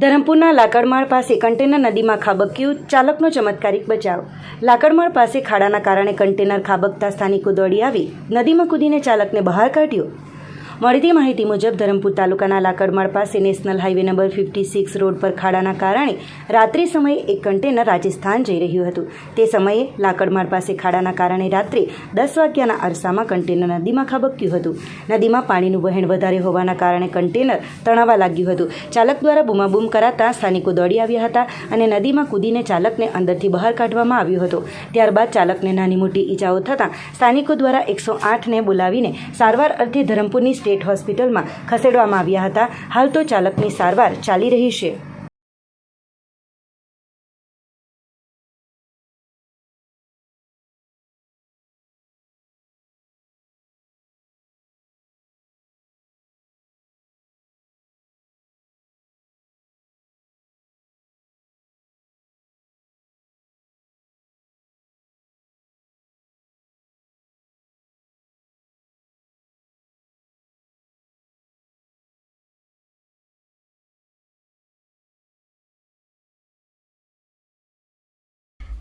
ધરમપુરના લાકડમાળ પાસે કન્ટેનર નદીમાં ખાબક્યું. ચાલકનો ચમત્કારિક બચાવ. લાકડમાળ પાસે ખાડાના કારણે કન્ટેનર ખાબકતા સ્થાનિકો દોડી આવી. નદીમાં કૂદીને ચાલકને બહાર કાઢ્યો. મળતી માહિતી મુજબ ધરમપુર તાલુકાના લાકડમાળ પાસે national highway number fifty six road પર ખાડાના કારણે રાત્રિ સમયે એક કન્ટેનર રાજસ્થાન જઈ રહ્યું હતું. તે સમયે લાકડમાળ પાસે ખાડાના કારણે રાત્રે દસ વાગ્યાના અરસામાં કન્ટેનર નદીમાં ખાબક્યું હતું. નદીમાં પાણીનું વહેણ વધારે હોવાના કારણે કન્ટેનર તણાવા લાગ્યું હતું. ચાલક દ્વારા બૂમાબૂમ કરાતા સ્થાનિકો દોડી આવ્યા હતા અને નદીમાં કૂદીને ચાલકને અંદરથી બહાર કાઢવામાં આવ્યો હતો. ત્યારબાદ ચાલકને નાની મોટી ઈજાઓ થતાં સ્થાનિકો દ્વારા એકસો આઠને બોલાવીને સારવાર અર્થે ધરમપુરની સ્ટેટ હોસ્પિટલમાં ખસેડવામાં આવ્યા હતા. હાલ તો ચાલકની સારવાર ચાલી રહી છે.